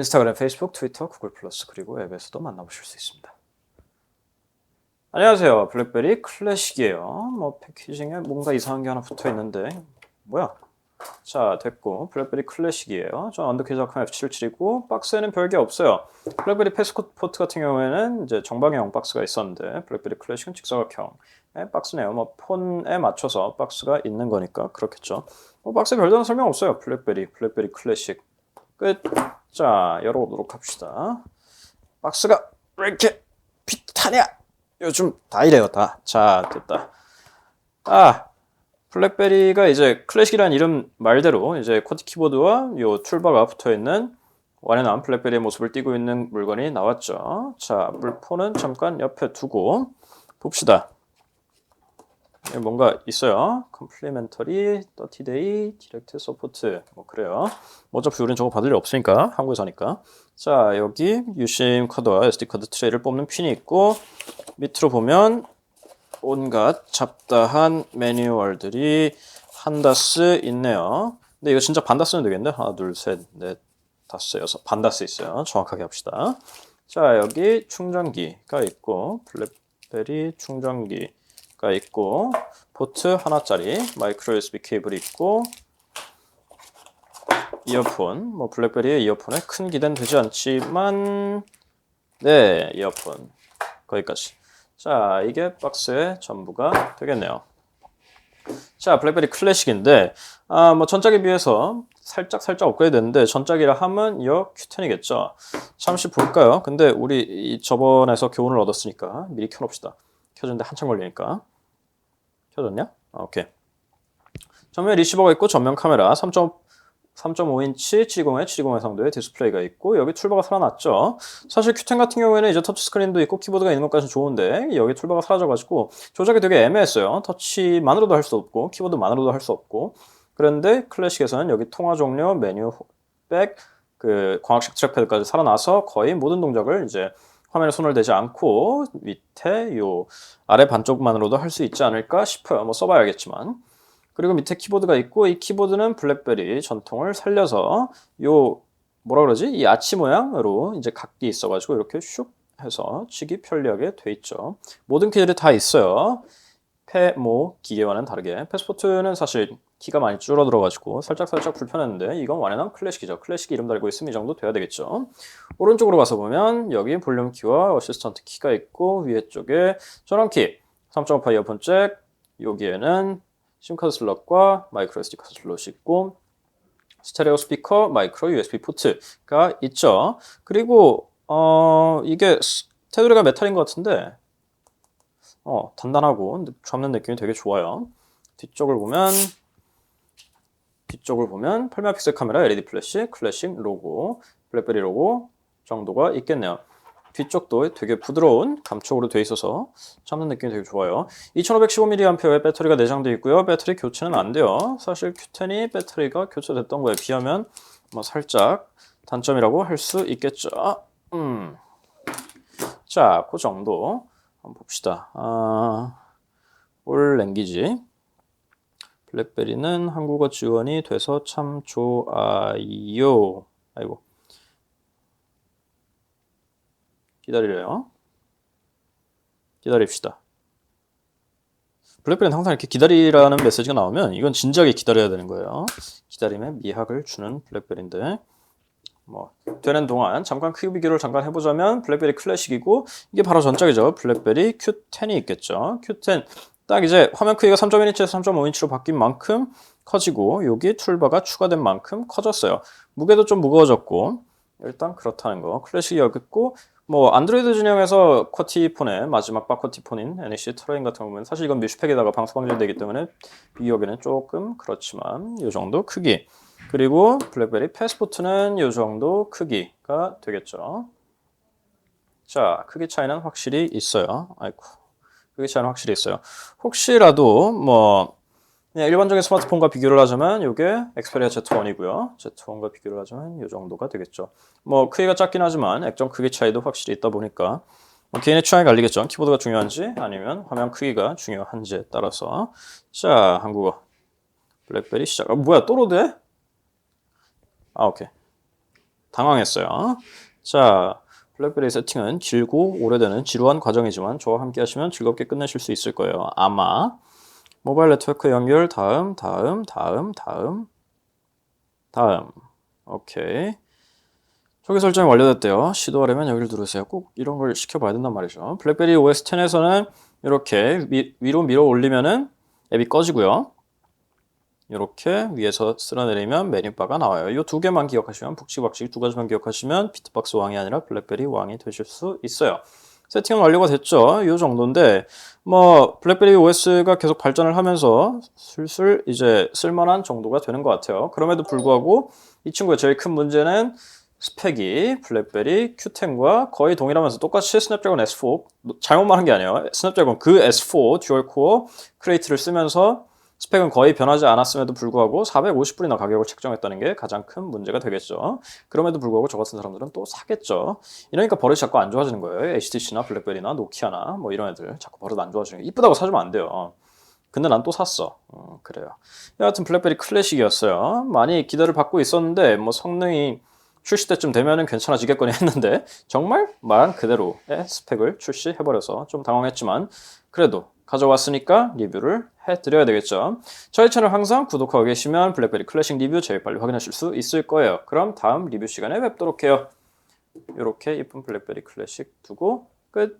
인스타그램, 페이스북, 트위터, 구글 플러스 그리고 앱에서도 만나보실 수 있습니다. 안녕하세요. 블랙베리 클래식이에요. 뭐 패키징에 뭔가 이상한 게 하나 붙어 있는데 뭐야? 자 됐고 블랙베리 클래식이에요. 저 언더케이 작품 F77이고 박스에는 별게 없어요. 블랙베리 패스포트 같은 경우에는 이제 정방형 박스가 있었는데 블랙베리 클래식은 직사각형 박스네요. 뭐 폰에 맞춰서 박스가 있는 거니까 그렇겠죠. 뭐 박스에 별다른 설명 없어요. 블랙베리 블랙베리 클래식 끝. 자 열어보도록 합시다. 박스가 왜 이렇게 비타냐? 요즘 다 이래요 다. 자 됐다. 아 블랙베리가 이제 클래식이라는 이름 말대로 이제 쿼티 키보드와 요 툴바가 붙어 있는 완연한 블랙베리의 모습을 띠고 있는 물건이 나왔죠. 자, 물폰은 잠깐 옆에 두고 봅시다. 뭔가 있어요. 컴플리멘터리, 30데이, 디렉트 서포트 뭐 그래요. 뭐 어차피 우리는 저거 받을 일 없으니까 한국에서 하니까. 자, 여기 유심 카드와 SD 카드 트레이를 뽑는 핀이 있고 밑으로 보면 온갖 잡다한 매뉴얼들이 한다스 있네요. 근데 이거 진짜 반다스는 되겠네. 하나, 둘, 셋, 넷, 다섯, 여섯. 반다 스 있어요. 정확하게 합시다. 자, 여기 충전기가 있고 블랙베리 충전기 가 있고 포트 하나짜리 마이크로 USB 케이블이 있고 이어폰, 뭐 블랙베리의 이어폰에 큰 기대는 되지 않지만 네, 이어폰 거기까지. 자, 이게 박스의 전부가 되겠네요. 자, 블랙베리 클래식인데, 아, 뭐 전작에 비해서 살짝 살짝 업그레이드 됐는데, 전작이라 하면 이 Q10이겠죠. 잠시 볼까요? 근데 우리 이 저번에서 교훈을 얻었으니까 미리 켜놓읍시다. 켜졌는데 한참 걸리니까. 켜졌냐? 아, 오케이. 전면 리시버가 있고 전면 카메라 3.5 3.5인치 70에 70 해상도의 디스플레이가 있고 여기 툴바가 살아났죠. 사실 Q10 같은 경우에는 이제 터치 스크린도 있고 키보드가 있는 것까지 좋은데 여기 툴바가 사라져가지고 조작이 되게 애매했어요. 터치만으로도 할 수 없고 키보드만으로도 할 수 없고 그런데 클래식에서는 여기 통화 종료, 메뉴, 백, 그 광학식 트랙패드까지 살아나서 거의 모든 동작을 이제 화면에 손을 대지 않고 밑에 요 아래 반쪽만으로도 할 수 있지 않을까 싶어요. 뭐 써봐야겠지만. 그리고 밑에 키보드가 있고 이 키보드는 블랙베리 전통을 살려서 요 뭐라 그러지? 이 아치 모양으로 이제 각기 있어가지고 이렇게 슉 해서 치기 편리하게 돼 있죠. 모든 키들이 다 있어요. 페모 기계와는 다르게 패스포트는 사실 키가 많이 줄어들어가지고 살짝살짝 불편했는데 이건 완연한 클래식이죠. 클래식 이름 달고 있으면 이 정도 돼야 되겠죠. 오른쪽으로 가서 보면 여기 볼륨 키와 어시스턴트 키가 있고 위에 쪽에 전원 키 3.5파 이어폰 잭 여기에는 심카드 슬롯과 마이크로 SD 카드 슬롯이 있고 스테레오 스피커, 마이크로 USB 포트가 있죠. 그리고 어 이게 테두리가 메탈인 것 같은데 어 단단하고 잡는 느낌이 되게 좋아요. 뒤쪽을 보면 뒤쪽을 보면 8메가픽셀 카메라, LED 플래시, 클래식 로고, 블랙베리 로고 정도가 있겠네요. 뒤쪽도 되게 부드러운 감촉으로 되어 있어서 참는 느낌이 되게 좋아요. 2515mAh의 배터리가 내장되어 있고요. 배터리 교체는 안 돼요. 사실 Q10이 배터리가 교체됐던 거에 비하면 뭐 살짝 단점이라고 할 수 있겠죠. 음. 자, 그 정도 한번 봅시다. 아, 올 랭귀지 블랙베리는 한국어 지원이 돼서 참 좋아요. 아이고. 기다리래요. 기다립시다. 블랙베리는 항상 이렇게 기다리라는 메시지가 나오면 이건 진지하게 기다려야 되는 거예요. 기다림에 미학을 주는 블랙베리인데 뭐 되는 동안 잠깐 크기 비교를 잠깐 해보자면 블랙베리 클래식이고 이게 바로 전작이죠. 블랙베리 Q10이 있겠죠. Q10 딱 이제 화면 크기가 3.1인치에서 3.5인치로 바뀐 만큼 커지고 여기 툴바가 추가된 만큼 커졌어요. 무게도 좀 무거워졌고 일단 그렇다는 거. 클래식이 있고 뭐 안드로이드 진영에서 쿼티폰의 마지막 바쿼티폰인 NEC 트레인 같은 경우는 사실 이건 뮤직팩에다가 방수 방전되기 때문에 비교하기는 조금 그렇지만 이 정도 크기 그리고 블랙베리 패스포트는 이 정도 크기가 되겠죠. 자 크기 차이는 확실히 있어요. 아이고 크기 차이는 확실히 있어요. 혹시라도 뭐 그냥 일반적인 스마트폰과 비교를 하자면 이게 엑스페리아 Z1이고요. Z1과 비교를 하자면 이 정도가 되겠죠. 뭐 크기가 작긴 하지만 액정 크기 차이도 확실히 있다 보니까 뭐 개인의 취향이 갈리겠죠. 키보드가 중요한지 아니면 화면 크기가 중요한지에 따라서 자 한국어 블랙베리 시작. 아 뭐야 또 로드해? 아 오케이. 당황했어요. 자, 블랙베리 세팅은 길고 오래되는 지루한 과정이지만 저와 함께 하시면 즐겁게 끝내실 수 있을 거예요. 아마 모바일 네트워크 연결 다음 다음 다음 다음 다음 오케이 초기 설정이 완료됐대요. 시도하려면 여기를 누르세요. 꼭 이런 걸 시켜봐야 된단 말이죠. 블랙베리 OS 10에서는 이렇게 위, 위로 밀어 올리면은 앱이 꺼지고요. 이렇게 위에서 쓸어내리면 메뉴바가 나와요. 이 두 개만 기억하시면 북치박치 두 가지만 기억하시면 비트박스 왕이 아니라 블랙베리 왕이 되실 수 있어요. 세팅은 완료가 됐죠. 이 정도인데 뭐 블랙베리 OS가 계속 발전을 하면서 슬슬 이제 쓸만한 정도가 되는 것 같아요. 그럼에도 불구하고 이 친구의 제일 큰 문제는 스펙이 블랙베리 Q10과 거의 동일하면서 똑같이 스냅드래곤 S4 잘못 말한 게 아니에요. 스냅드래곤 그 S4 듀얼 코어 크레이트를 쓰면서 스펙은 거의 변하지 않았음에도 불구하고 450불이나 가격을 책정했다는 게 가장 큰 문제가 되겠죠. 그럼에도 불구하고 저 같은 사람들은 또 사겠죠. 이러니까 버릇이 자꾸 안 좋아지는 거예요. HTC나 블랙베리나 노키아나 뭐 이런 애들 자꾸 버릇 안 좋아지는 게 이쁘다고 사주면 안 돼요. 근데 난 또 샀어. 어, 그래요. 여하튼 블랙베리 클래식이었어요. 많이 기대를 받고 있었는데 뭐 성능이 출시 때쯤 되면은 괜찮아지겠거니 했는데 정말 말 그대로의 스펙을 출시해버려서 좀 당황했지만 그래도 가져왔으니까 리뷰를 해드려야 되겠죠. 저희 채널 항상 구독하고 계시면 블랙베리 클래식 리뷰 제일 빨리 확인하실 수 있을 거예요. 그럼 다음 리뷰 시간에 뵙도록 해요. 이렇게 이쁜 블랙베리 클래식 두고 끝.